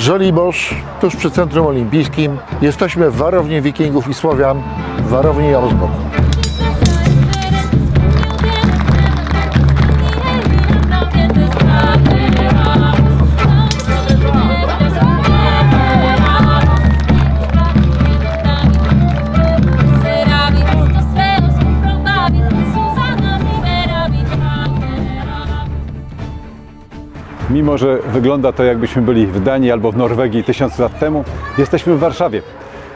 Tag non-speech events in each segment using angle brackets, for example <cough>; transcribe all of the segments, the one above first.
Żoliborz, tuż przy Centrum Olimpijskim. Jesteśmy w Warowni Wikingów i Słowian, w Warowni Jarosborg. Mimo, że wygląda to jakbyśmy byli w Danii albo w Norwegii tysiąc lat temu, jesteśmy w Warszawie.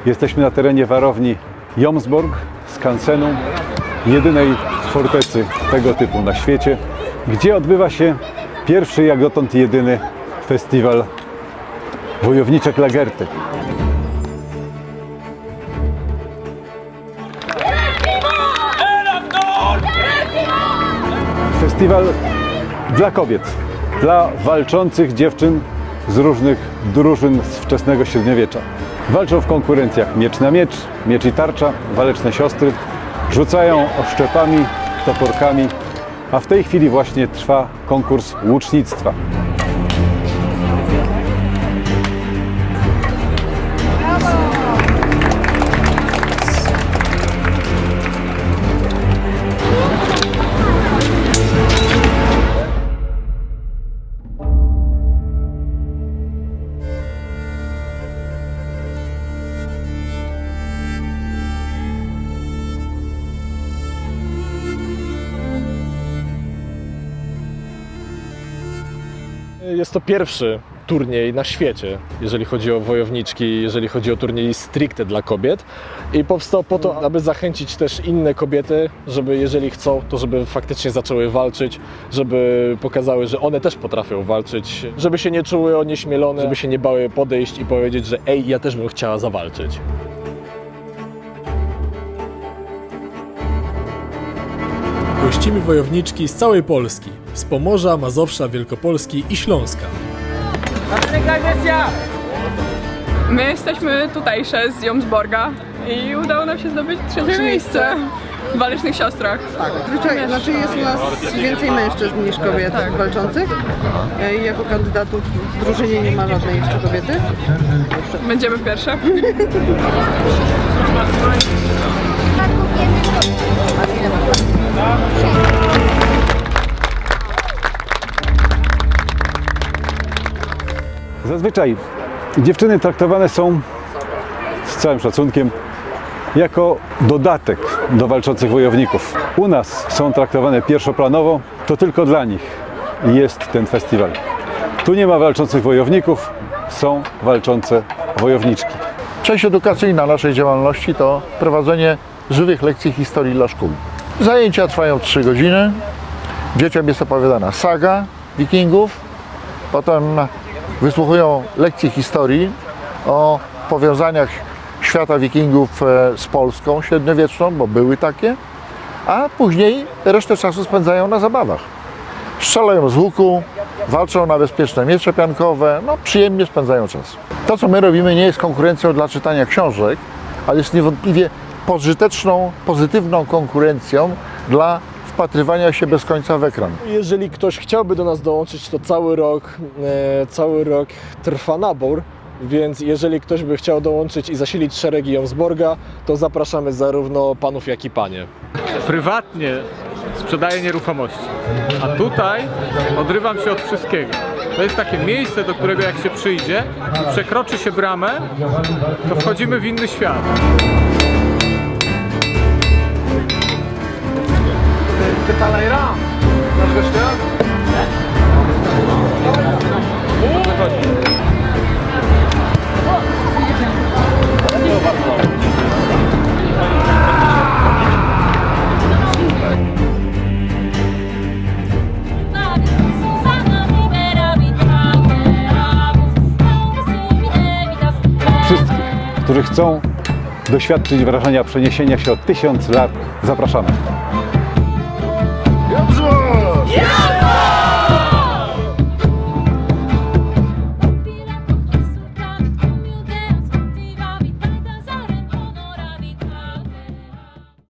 Jesteśmy na terenie warowni Jomsborg, skansenu, jedynej fortecy tego typu na świecie, gdzie odbywa się pierwszy, jak dotąd jedyny festiwal wojowniczek Lagerty. Festiwal dla kobiet, dla walczących dziewczyn z różnych drużyn z wczesnego średniowiecza. Walczą w konkurencjach miecz na miecz, miecz i tarcza, waleczne siostry, rzucają oszczepami, toporkami, a w tej chwili właśnie trwa konkurs łucznictwa. Jest to pierwszy turniej na świecie, jeżeli chodzi o wojowniczki, jeżeli chodzi o turniej stricte dla kobiet. I powstał po to, aby zachęcić też inne kobiety, żeby jeżeli chcą, to żeby faktycznie zaczęły walczyć, żeby pokazały, że one też potrafią walczyć, żeby się nie czuły onieśmielone, żeby się nie bały podejść i powiedzieć, że ej, ja też bym chciała zawalczyć. Gościmy wojowniczki z całej Polski, z Pomorza, Mazowsza, Wielkopolski i Śląska. My jesteśmy tutejsze z Jomsborga i udało nam się zdobyć trzecie miejsce w Walecznych Siostrach. Zwyczaj, znaczy jest u nas więcej mężczyzn niż kobiet Tak. walczących. E, I jako kandydatów w drużynie nie ma żadnej jeszcze kobiety. Będziemy pierwsze. <laughs> Zazwyczaj dziewczyny traktowane są z całym szacunkiem jako dodatek do walczących wojowników. U nas są traktowane pierwszoplanowo, to tylko dla nich jest ten festiwal. Tu nie ma walczących wojowników, są walczące wojowniczki. Część edukacyjna naszej działalności to prowadzenie żywych lekcji historii dla szkół. Zajęcia trwają 3 godziny. Dzieciom jest opowiadana saga wikingów. Potem wysłuchują lekcji historii o powiązaniach świata wikingów e, z Polską średniowieczną, bo były takie. A później resztę czasu spędzają na zabawach. Strzelają z łuku, walczą na bezpieczne miecze piankowe, no przyjemnie spędzają czas. To, co my robimy, nie jest konkurencją dla czytania książek, ale jest niewątpliwie pożyteczną, pozytywną konkurencją dla wpatrywania się bez końca w ekran. Jeżeli ktoś chciałby do nas dołączyć, to cały rok, e, cały rok trwa nabór, więc jeżeli ktoś by chciał dołączyć i zasilić szeregi Jomsborga, to zapraszamy zarówno panów, jak i panie. prywatnie sprzedaję nieruchomości, a tutaj odrywam się od wszystkiego. To jest takie miejsce, do którego jak się przyjdzie i przekroczy się bramę, to wchodzimy w inny świat. Chcą doświadczyć wrażenia przeniesienia się o tysiąc lat, zapraszamy.